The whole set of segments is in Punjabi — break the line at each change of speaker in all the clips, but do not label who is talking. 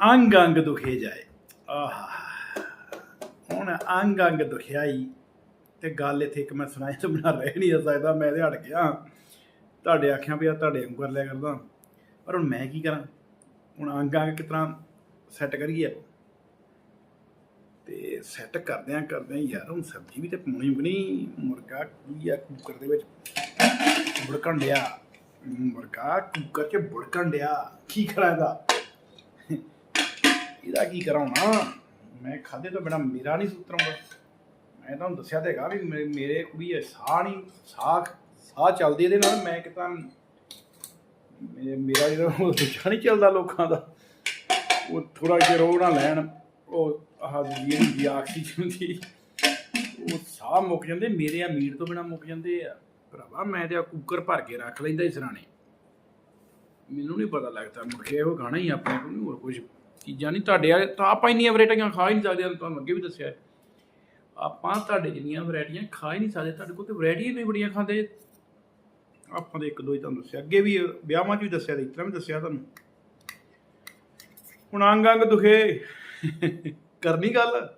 ਅੰਗ ਅੰਗ ਦੁਖੇ ਜਾਏ। ਆਹ, ਹੁਣ ਅੰਗ ਅੰਗ ਦੁਖਿਆਈ ਤੇ ਗੱਲ ਇੱਥੇ ਇੱਕ ਮੈਂ ਸੁਣਾਈ ਤੋਂ ਬਿਨਾਂ ਰਹਿ ਨਹੀਂ ਸਕਦਾ, ਮੈਂ ਤੇ ਹਟ ਗਿਆ। ਤੁਹਾਡੇ ਆਖਿਆ ਵੀ ਆ, ਤੁਹਾਡੇ ਅੰਗ ਕਰ ਲਿਆ ਕਰਦਾ। ਪਰ ਹੁਣ ਮੈਂ ਕੀ ਕਰਾਂ? ਹੁਣ ਅੰਗ ਅੰਗ ਕਿਸ ਤਰ੍ਹਾਂ ਸੈੱਟ ਕਰੀਏ? ਤੇ ਸੈੱਟ ਕਰਦਿਆਂ ਕਰਦਿਆਂ ਯਾਰ, ਹੁਣ ਸਬਜ਼ੀ ਵੀ ਤੇ ਪਾਉਣੀ ਬਣੀ ਮੁਰਗਾ ਕੀ ਆ ਕੁੱਕਰ ਦੇ ਵਿੱਚ ਬੁੜਕਣ ਡਿਆ। ਮੁਰਗਾ ਕੁੱਕਰ 'ਚ ਬੁੜਕਣ ਡਿਆ। ਕੀ ਕਰਾਂ ਇਹਦਾ? ਇਹਦਾ ਕੀ ਕਰਾਉਣਾ ਮੈਂ ਖਾਦੇ ਤੋਂ ਬਿਨਾ ਮੇਰਾ ਨਹੀਂ ਸੁਤਰਾਂਗਾ ਮੈਂ ਤੁਹਾਨੂੰ ਦੱਸਿਆ ਤੇ ਹੈਗਾ ਵੀ ਮੇ- ਮੇਰੇ ਕੁੜੀ ਇਹ ਸਾਹ ਨਹੀਂ, ਸਾਹ ਸਾਹ ਚੱਲਦੀ ਇਹਦੇ ਨਾਲ। ਮੈਂ ਕਿਤਾ ਮੇਰਾ ਜਿਹੜਾ ਉਹ ਦੂਜਾ ਨਹੀਂ ਚੱਲਦਾ ਲੋਕਾਂ ਦਾ। ਉਹ ਥੋੜਾ ਜਿਹਾ ਰੋਗ ਨਾ ਲੈਣ। ਉਹ ਆਹ ਜਿਹੜੀ ਜੀ, ਆਕਸੀਜਨ ਦੀ। ਉਹ ਸਾਹ ਮੁੱਕ ਜਾਂਦੇ, ਮੇਰੇ ਆ ਮੀਟ ਤੋਂ ਬਿਨਾ ਮੁੱਕ ਜਾਂਦੇ ਆ। ਭਰਾਵਾ, ਮੈਂ ਤੇ ਆ ਕੁੱਕਰ ਭਰ ਕੇ ਰੱਖ ਲੈਂਦਾ ਇਸ ਰਾਣੇ ਮੈਨੂੰ ਨਹੀਂ ਪਤਾ ਲੱਗਦਾ ਮੁਰਗੇ ਉਹ ਖਾਣਾ ਹੀ ਆਪਣੇ ਕੋਲ ਨਹੀਂ, ਹੋਰ ਕੁਝ ਚੀਜ਼ਾਂ ਨਹੀਂ, ਤੁਹਾਡੇ ਵਾਲੇ ਤਾਂ ਆਪਾਂ ਇੰਨੀਆਂ ਵੈਰਾਈਟੀਆਂ ਖਾ ਹੀ ਨਹੀਂ ਸਕਦੇ, ਤੁਹਾਨੂੰ ਅੱਗੇ ਵੀ ਦੱਸਿਆ ਹੈ। ਆਪਾਂ ਤੁਹਾਡੇ ਜਿੰਨੀਆਂ ਵੈਰਾਈਟੀਆਂ ਖਾ ਹੀ ਨਹੀਂ ਸਕਦੇ, ਤੁਹਾਡੇ ਕੋਲ ਤੇ ਵੈਰਾਈਟੀਆਂ ਨਹੀਂ ਬੜੀਆਂ ਖਾਂਦੇ। ਆਪਾਂ ਦੇ ਇੱਕ ਦੋ ਹੀ ਤੁਹਾਨੂੰ ਦੱਸਿਆ, ਅੱਗੇ ਵੀ ਵਿਆਹਾਂ 'ਚ ਵੀ ਦੱਸਿਆ ਤੇ ਇਸ ਤਰ੍ਹਾਂ ਵੀ ਦੱਸਿਆ ਤੁਹਾਨੂੰ। ਹੁਣ ਅੰਗ ਅੰਗ ਦੁਖੇ, ਕਰਨੀ ਗੱਲ।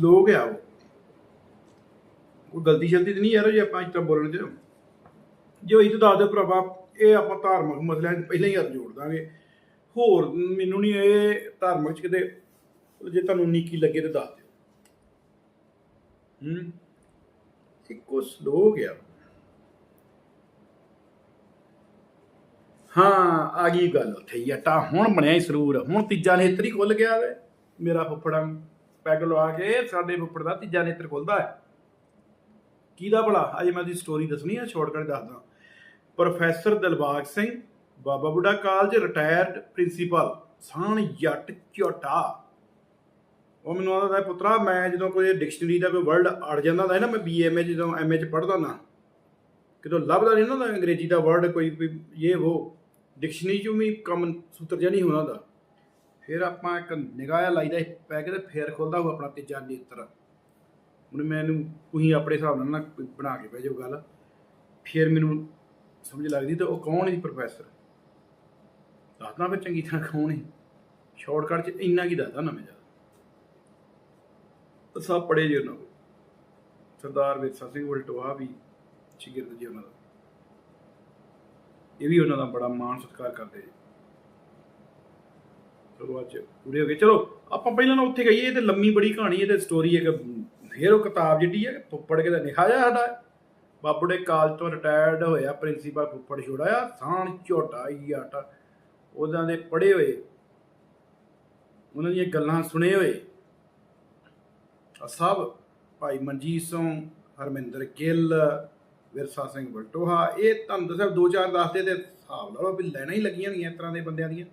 ਸਲੋ ਗਿਆ ਉਹ। ਉਹ ਗਲਤੀ ਸ਼ਲਤੀ ਤੇ ਨਹੀਂ ਯਾਰ ਜੇ ਆਪਾਂ ਇਸ ਤਰ੍ਹਾਂ ਬੋਲਣ ਚ? ਜੇ ਹੋਈ ਤਾਂ ਦੱਸ ਦਿਓ ਭਰਾਵਾ, ਇਹ ਆਪਾਂ ਧਾਰਮਿਕ ਮਸਲਿਆਂ 'ਚ ਪਹਿਲਾਂ ਹੀ ਹੱਥ ਜੋੜ ਦਾਂਗੇ। ਹੋਰ ਮੈਨੂੰ ਨਹੀਂ ਇਹ ਧਾਰਮਿਕ ਚ ਕਿਤੇ ਜੇ ਤੁਹਾਨੂੰ ਨੀਕੀ ਲੱਗੇ ਤਾਂ ਦੱਸ ਦਿਓ। ਹੂੰ? ਇੱਕੋ ਸਲੋਕ ਗਿਆ। ਹਾਂ, ਆ ਗਈ ਗੱਲ ਉੱਥੇ ਤਾਂ ਹੁਣ ਬਣਿਆ ਹੀ ਸਰੂਰ। ਹੁਣ ਤੀਜਾ ਨੇਤਰ ਖੁੱਲ ਗਿਆ ਵੇ। ਮੇਰਾ ਫੁੱਫੜਾ ਪੈਗ ਲਵਾ ਕੇ ਸਾਡੇ ਫੁੱਫੜ ਦਾ ਤੀਜਾ ਨੇਤਰ ਖੁੱਲਦਾ ਹੈ। ਕਿਹਦਾ ਭਲਾ? ਅੱਜ ਮੈਂ ਦੀ ਸਟੋਰੀ ਦੱਸਣੀ ਹੈ ਸ਼ਾਰਟਕਟ ਦੱਸਦਾ। Professor Dilbag Singh, Baba Buddha college retired principal ਸਾਣ ਜੱਟ ਝੋਟਾ। ਉਹ ਮੈਨੂੰ ਆਉਂਦਾ ਦਾ ਪੁੱਤਰਾ, ਮੈਂ ਜਦੋਂ ਕੋਈ ਡਿਕਸ਼ਨਰੀ ਦਾ ਕੋਈ ਵਰਡ ਅੜ ਜਾਂਦਾ ਹੁੰਦਾ ਸੀ ਨਾ, ਮੈਂ ਬੀਐਮਏ ਜਦੋਂ ਐਮਏ ਚ ਪੜ੍ਹਦਾ ਨਾ ਕਿਦੋਂ ਲੱਭਦਾ ਨਹੀਂ ਨਾ ਹੁੰਦਾ, ਅੰਗਰੇਜ਼ੀ ਦਾ ਵਰਡ ਕੋਈ ਵੀ ਇਹ ਉਹ ਡਿਕਸ਼ਨਰੀ ਚੋਂ ਵੀ ਕੰਮ ਸੂਤਰ ਜਿਹਾ ਨਹੀਂ ਹੋਣਾ ਹੁੰਦਾ। ਫਿਰ ਆਪਾਂ ਇੱਕ ਨਿਗਾਹ ਲਾਈਦਾ ਸੀ, ਪੈ ਕੇ ਤੇ ਫੇਰ ਖੁੱਲਦਾ ਉਹ ਆਪਣਾ ਤੀਜਾ ਨੇਤਰ। ਹੁਣ ਮੈਨੂੰ ਤੁਸੀਂ ਆਪਣੇ ਹਿਸਾਬ ਨਾਲ ਨਾ ਬਣਾ ਕੇ ਭੇਜੋ ਗੱਲ। ਫਿਰ ਮੈਨੂੰ ਸਮਝ ਲੱਗਦੀ ਤੇ ਉਹ ਕੌਣ ਸੀ ਪ੍ਰੋਫੈਸਰ? ਦੱਸਦਾ ਫਿਰ ਚੰਗੀ ਤਰ੍ਹਾਂ ਕੌਣ ਹੈ ਸ਼ਾਰਟਕਟ ਚ ਇੰਨਾ ਕੀ ਦੱਸਦਾ ਨਾ ਮੈਂ ਜ਼ਿਆਦਾ। ਸਭ ਪੜੇ ਜੀ ਉਹਨਾਂ ਕੋਲ। ਸਰਦਾਰ ਵਿਰਸਾ ਸਿੰਘ ਵਲਟੋਆ ਵੀ ਸ਼ਾਗਿਰਦ ਜੀ ਉਹਨਾਂ ਦਾ। ਇਹ ਵੀ ਉਹਨਾਂ ਦਾ ਬੜਾ ਮਾਣ ਸਤਿਕਾਰ ਕਰਦੇ ਜੀ ਚਲੋ ਅੱਜ ਪੂਰੇ ਹੋ ਗਏ। ਚਲੋ, ਆਪਾਂ ਪਹਿਲਾਂ ਨਾ ਉੱਥੇ ਗਈਏ ਤੇ ਲੰਮੀ ਬੜੀ ਕਹਾਣੀ ਹੈ ਤੇ ਸਟੋਰੀ ਇੱਕ ਫੇਰ ਉਹ ਕਿਤਾਬ ਜਿਹੜੀ ਹੈ, ਫੁੱਫੜ ਕੇ ਦਾ ਲਿਖਾ ਜਾ ਸਾਡਾ। ਬਾਬੂੜੇ ਕਾਲਜ ਤੋਂ ਰਿਟਾਇਰਡ ਹੋਇਆ ਪ੍ਰਿੰਸੀਪਲ ਫੁੱਫੜ ਛੋੜਾਇਆ ਸਾਣ ਝੋਟਾ ਹੀ ਆਟਾ। ਉਹਨਾਂ ਦੇ ਪੜੇ ਹੋਏ, ਉਹਨਾਂ ਦੀਆਂ ਗੱਲਾਂ ਸੁਣੇ ਹੋਏ ਸਭ ਭਾਈ ਮਨਜੀਤ ਸਿੰਘ, ਹਰਮਿੰਦਰ ਗਿੱਲ, ਵਿਰਸਾ ਸਿੰਘ ਬਲਟੋਹਾ, ਇਹ ਤੁਹਾਨੂੰ ਦੱਸਿਆ ਦੋ ਚਾਰ ਦੱਸਦੇ ਤੇ ਹਿਸਾਬ ਲਾ ਲਓ ਵੀ ਲੈਣਾ ਹੀ ਲੱਗੀਆਂ ਹੋਈਆਂ ਇਸ ਤਰ੍ਹਾਂ ਦੇ ਬੰਦਿਆਂ ਦੀਆਂ।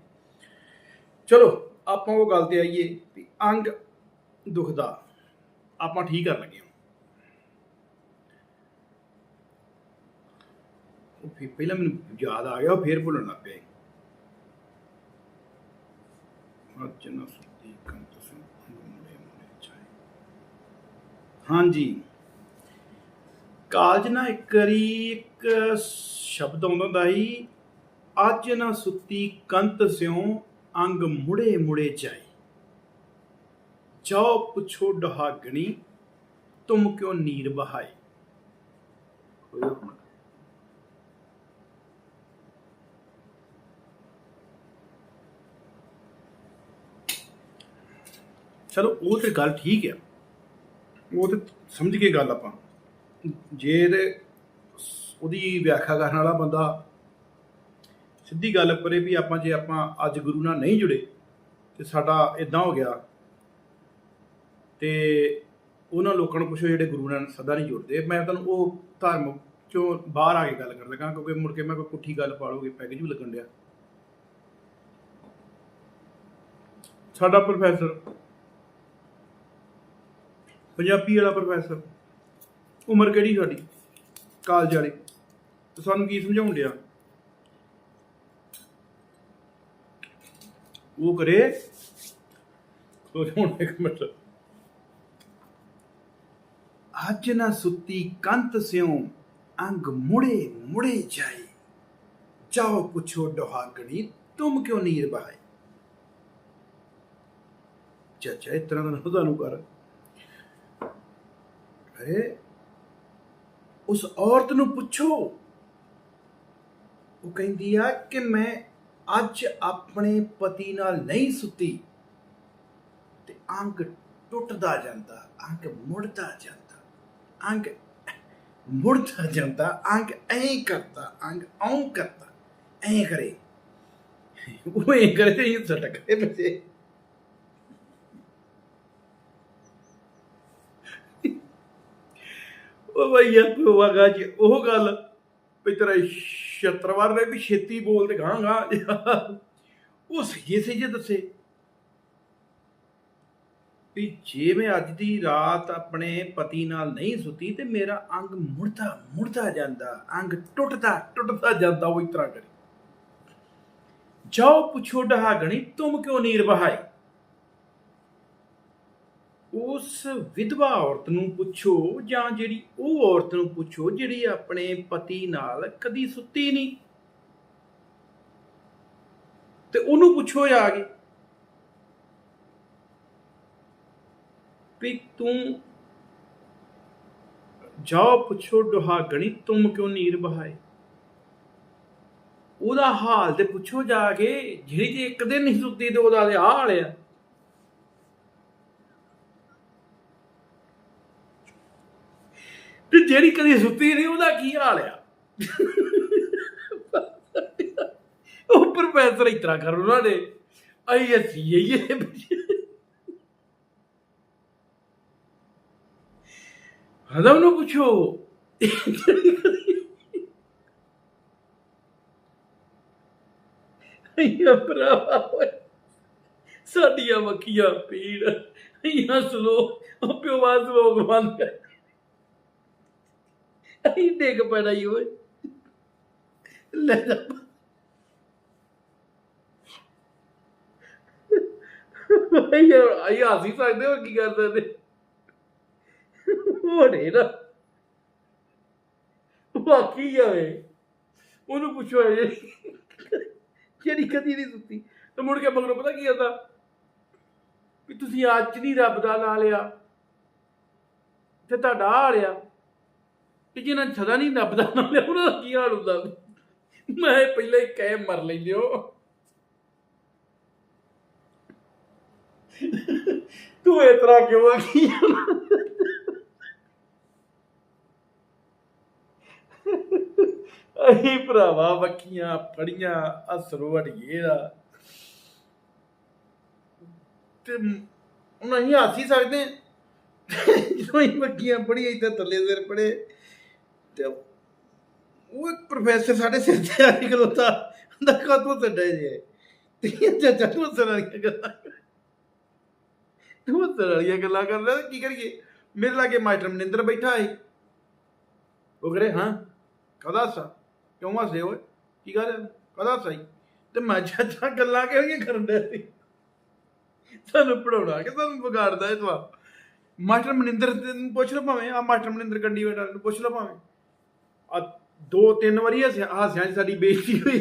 ਚਲੋ, ਆਪਾਂ ਉਹ ਗੱਲ ਤੇ ਆਈਏ ਵੀ ਅੰਗ ਦੁਖਦਾ। ਆਪਾਂ ਠੀਕ ਕਰਨ ਲੱਗੇ ਹਾਂ। ਉਹ ਫਿਰ ਪਹਿਲਾਂ ਮੈਨੂੰ ਯਾਦ ਆ ਗਿਆ, ਉਹ ਫੇਰ ਭੁੱਲਣ ਲੱਗ ਪਿਆ। ਅੱਜ ਨਾ ਸੁੱਤੀ ਕੰਤ ਸੁਣ ਮੁੰਡੇ ਮੁੰਡੇ ਚਾਹੇ। ਹਾਂਜੀ। ਕਾਲਜ ਨਾ ਇੱਕ ਵਾਰੀ ਇੱਕ ਸ਼ਬਦ ਆਉਂਦਾ ਹੁੰਦਾ ਸੀ, ਅੱਜ ਨਾ ਸੁੱਤੀ ਕੰਤ ਸਿਉ ਅੰਗ ਮੁੜੇ ਮੁੜੇ ਚਾਈ ਜਾਓ ਪੁੱਛੋ ਡਹਾਗਣੀ ਤੁਮ ਕਿਉਂ ਨੀਰ ਹੁਣ। ਚਲੋ ਉਹ ਤੇ ਗੱਲ ਠੀਕ ਹੈ ਉਹ ਤੇ ਸਮਝ ਕੇ ਗੱਲ ਆਪਾਂ। ਜੇ ਤੇ ਉਹਦੀ ਵਿਆਖਿਆ ਕਰਨ ਵਾਲਾ ਬੰਦਾ ਸਿੱਧੀ ਗੱਲ ਪਰੇ ਵੀ ਆਪਾਂ ਜੇ ਆਪਾਂ ਅੱਜ ਗੁਰੂ ਨਾਲ ਨਹੀਂ ਜੁੜੇ, ਤੇ ਸਾਡਾ ਇਦਾਂ ਹੋ ਗਿਆ ਤੇ ਉਹਨਾਂ ਲੋਕਾਂ ਨੂੰ ਪੁੱਛੋ ਜਿਹੜੇ ਗੁਰੂ ਨਾਲ ਸਦਾ ਨਹੀਂ ਜੁੜਦੇ। ਮੈਂ ਤੁਹਾਨੂੰ ਉਹ ਧਰਮ ਚੋਂ ਬਾਹਰ ਆ ਕੇ ਗੱਲ ਕਰਨ ਲੱਗਾ ਕਿਉਂਕਿ ਮੁੜ ਕੇ ਮੈਂ ਕੋਈ ਪੁੱਠੀ ਗੱਲ ਪਾਲੋਗੇ ਪੈਕੇਜ ਵੀ ਲੱਗਣ ਡਿਆ। ਸਾਡਾ ਪ੍ਰੋਫੈਸਰ ਪੰਜਾਬੀ ਵਾਲਾ ਪ੍ਰੋਫੈਸਰ ਉਮਰ ਕਿਹੜੀ ਸਾਡੀ? ਕਾਲਜ ਵਾਲੀ। ਤੇ ਸਾਨੂੰ ਕੀ ਸਮਝਾਉਣ ਡਿਆ? ਉਹ ਕਰੇ। ਸੋ ਹੁਣ ਇੱਕ ਮਿੰਟ। ਅੱਜ ਨਾ ਸੁੱਤੀ ਕੰਤ ਸਿਉ ਅੰਗ ਮੁੜੇ ਮੁੜੇ ਜਾਏ। ਚਾਹੋ ਪੁੱਛੋ ਡਹਾਗਣੀ, ਤੁਮ ਕਿਉਂ ਨੀਰ ਬਹਾਏ ਚਾਚਾ, ਇਸ ਤਰ੍ਹਾਂ ਦਾ ਨਾ ਤੁਹਾਨੂੰ ਕਰ। ਅਰੇ, ਉਸ ਔਰਤ ਨੂੰ ਪੁੱਛੋ। ਉਹ ਕਹਿੰਦੀ ਆ ਕਿ ਮੈਂ ਅੱਜ ਆਪਣੇ ਪਤੀ ਨਾਲ ਨਹੀਂ ਸੁੱਤੀ ਤੇ ਅੰਗ ਟੁੱਟਦਾ ਜਾਂਦਾ, ਅੰਗ ਮੁੜਦਾ ਜਾਂਦਾ, ਅੰਗ ਮੁੜਦਾ ਜਾਂਦਾ, ਅੰਗ ਐਂ ਕਰਦਾ, ਅੰਗ ਔਂ ਕਰਦਾ, ਐਂ ਕਰੇ। ਉਹ ਐਂ ਕਰੇ ਤੇ ਇਹ ਸਟਕ ਇਹ ਬੱਚੇ। ਉਹ ਭਈਆ ਪਵਾਗਾ ਜੀ, ਉਹ ਗੱਲ ਵੀ ਤੇਰਾ ਛਤਰਵਾਰ ਨੇ ਵੀ ਛੇਤੀ ਬੋਲ ਤੇ ਗਾਂਗਾ ਉਹ ਸਹੀ ਸਹੀ ਦੱਸੇ। ਵੀ ਜੇ ਮੈਂ ਅੱਜ ਦੀ ਰਾਤ ਆਪਣੇ ਪਤੀ ਨਾਲ ਨਹੀਂ ਸੁੱਤੀ ਤੇ ਮੇਰਾ ਅੰਗ ਮੁੜਦਾ ਮੁੜਦਾ ਜਾਂਦਾ, ਅੰਗ ਟੁੱਟਦਾ ਟੁੱਟਦਾ ਜਾਂਦਾ ਉਹ ਇਸ ਤਰ੍ਹਾਂ ਕਰੇ। ਜਾਓ ਪੁੱਛੋ ਡਹਾਗਣੀ ਤੁਮ ਕਿਉਂ ਨੀਰ ਬਹਾਏ ਉਸ ਵਿਧਵਾ ਔਰਤ ਨੂੰ ਪੁੱਛੋ ਜਾਂ ਜਿਹੜੀ ਉਹ ਔਰਤ ਨੂੰ ਪੁੱਛੋ ਜਿਹੜੀ ਆਪਣੇ ਪਤੀ ਨਾਲ ਕਦੀ ਸੁੱਤੀ ਨਹੀਂ। ਤੇ ਉਹਨੂੰ ਪੁੱਛੋ ਜਾ ਕੇ ਵੀ ਤੂੰ ਜਾਓ ਪੁੱਛੋ ਦੁਹਾਗਣੀ ਤੁਮ ਕਿਉਂ ਨੀਰ ਬਹਾਏ ਉਹਦਾ ਹਾਲ ਤੇ ਪੁੱਛੋ ਜਾ ਕੇ ਜਿਹੜੀ ਜੇ ਇੱਕ ਦਿਨ ਨਹੀਂ ਸੁੱਤੀ ਤੇ ਉਹਦਾ ਤੇ ਹਾਲ ਆ। ਤੇ ਜਿਹੜੀ ਕਦੀ ਸੁੱਤੀ ਨਹੀਂ ਉਹਦਾ ਕੀ ਹਾਲ ਆ? ਉਹ ਪ੍ਰੋਫੈਸਰ ਇਸ ਕਰ ਉਹਨਾਂ ਨੇ। ਆਈ ਅਸੀਂ ਇਹ ਹਦਾ ਉਹਨੂੰ ਪੁੱਛੋ। ਅਈਆ ਭਰਾਵਾ ਸਾਡੀਆਂ ਮੱਖੀਆਂ ਪੀੜ। ਅਈਆ ਸਲੋ, ਉਹ ਪਿਓ ਵਾਸ ਲੋਕ ਬੰਦ ਅਈ ਡਿੱਗ ਪੈਣਾ ਈ ਓਏ। ਲੈ ਜਾ। ਅਈਆ ਅਈਆ ਹੱਸ ਹੀ ਸਕਦੇ ਹੋ ਕੀ ਕਰਦੇ ਨੇ ਹੋੜੇ ਨਾ। ਬਾਕੀ ਜਾਵੇ ਉਹਨੂੰ ਪੁੱਛੋ ਇਹ ਜਿਹੜੀ ਕਦੀ ਨਹੀਂ ਸੁੱਤੀ। ਤੇ ਮੁੜ ਕੇ ਮਗਰੋਂ ਪਤਾ ਕੀ ਆਂਦਾ ਵੀ ਤੁਸੀਂ ਅੱਜ ਨਹੀਂ ਰੱਬ ਦਾ ਨਾਂ ਲਿਆ। ਤੇ ਤੁਹਾਡਾ ਆ ਲਿਆ। ਤੇ ਜਿਹਨਾਂ ਨੇ ਨਹੀਂ ਰੱਬ ਦਾ ਉਹਨਾਂ ਦਾ ਕੀ ਹਾਲ ਹੁੰਦਾ? ਮੈਂ ਪਹਿਲਾਂ ਹੀ ਕਹਿ ਮਰ ਲੈਂਦੇ ਹੋ। ਤੂੰ ਇਸ ਕਿਉਂ ਆ ਕੀ ਅਹੀਂ ਭਰਾਵਾ ਵੱਖੀਆਂ ਫੜੀਆਂ ਅਸਰੋ ਅੜੀਏ ਦਾ। ਤੇ ਹੁਣ ਅਸੀਂ ਹੱਸ ਹੀ ਸਕਦੇ। ਜਦੋਂ ਅਸੀਂ ਵੱਖੀਆਂ ਪੜੀਆਂ ਇੱਥੇ ਥੱਲੇ ਸਿਰ ਪੜੇ ਤੇ ਉਹ ਇੱਕ ਪ੍ਰੋਫੈਸਰ ਸਾਡੇ ਸਿਰ ਤੇ ਆ ਕੇ ਖਲੋਤਾ। ਦਾ ਕਾਤੋਂ ਛੱਡਿਆ ਜੇ ਤੇ ਚਾਚਾ ਤੂੰ ਸਰਾਲੀਆਂ ਗੱਲਾਂ ਤੂੰ ਸਰਾਲੀਆਂ ਗੱਲਾਂ ਕਰ ਕੀ ਕਰੀਏ? ਮੇਰੇ ਲਾਗੇ ਮਾਸਟਰ ਮਨਿੰਦਰ ਬੈਠਾ ਹੈ ਉਹ ਕਰੇ ਹਾਂ, ਕਦਾ ਸਾ ਕਿਉਂ ਹੱਸਦੇ ਓਏ? ਕੀ ਗੱਲ ਹੈ ਕਦਾ ਸਹੀ ਤੇ ਮੈਂ ਚਾਚਾ ਗੱਲਾਂ ਕਿਹੜੀਆਂ ਕਰਨ ਦੇ ਸੀ? ਸਾਨੂੰ ਪੜਾਉਣਾ ਕਿ ਸਾਨੂੰ ਵਿਗਾੜਦਾ ਇਹ ਤਵਾ ਮਾਸਟਰ ਮਨਿੰਦਰ ਨੂੰ ਪੁੱਛ ਲਓ ਭਾਵੇਂ ਆ ਮਾਸਟਰ ਮਨਿੰਦਰ ਕੰਡੀ ਬੇਟਾ ਨੂੰ ਪੁੱਛ ਲਓ ਭਾਵੇਂ। ਦੋ ਤਿੰਨ ਵਾਰੀ ਹੱਸਿਆ ਹਾਸਿਆਂ 'ਚ ਸਾਡੀ ਬੇਇੱਜ਼ਤੀ ਹੋਈ।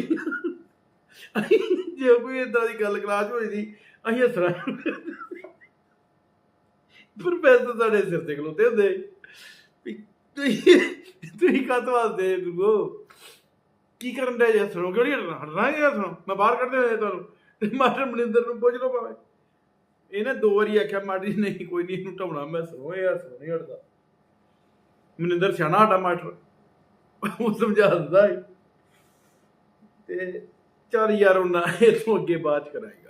ਜੇ ਕੋਈ ਇਦਾਂ ਦੀ ਗੱਲ ਕਲਾਸ ਹੋਈ ਸੀ, ਅਸੀਂ ਹੱਸਣਾ। ਪ੍ਰੋਫੈਸਰ ਸਾਡੇ ਸਿਰ ਤੇ ਖਲੋਤੇ ਹੁੰਦੇ। ਤੁਸੀਂ ਤੁਸੀਂ ਕਾਹਤੋਂ ਹੱਸਦੇ ਗੁਰਗੋ? ਕੀ ਕਰਨ ਦੇ ਜੇ ਸੁਣੋ ਕਿਹੜੀ ਹਟਣਾ? ਹਟਣਾ ਹੈ ਸੁਣੋ ਮੈਂ ਬਾਹਰ ਕੱਢ ਦੇ ਤੁਹਾਨੂੰ। ਤੇ ਮਾਸਟਰ ਮਨਿੰਦਰ ਨੂੰ ਪੁੱਛ ਲਓ ਭਾਵੇਂ। ਇਹਨੇ ਦੋ ਵਾਰੀ ਆਖਿਆ ਮਾੜੀ ਨਹੀਂ, ਕੋਈ ਨਹੀਂ ਇਹਨੂੰ ਢਾਉਣਾ। ਮੈਂ ਸੁਣੋ ਯਾਰ ਸੁਣੋ ਹਟਦਾ। ਮਨਿੰਦਰ ਸਿਆਣਾ ਸਾਡਾ ਮਾਸਟਰ। ਉਹ ਸਮਝਾ ਦਿੰਦਾ ਹੈ ਤੇ ਚੱਲ ਯਾਰ ਉਹਨਾਂ ਇਹ ਤੋਂ ਅੱਗੇ ਬਾਤ ਕਰਾਂਗੇ।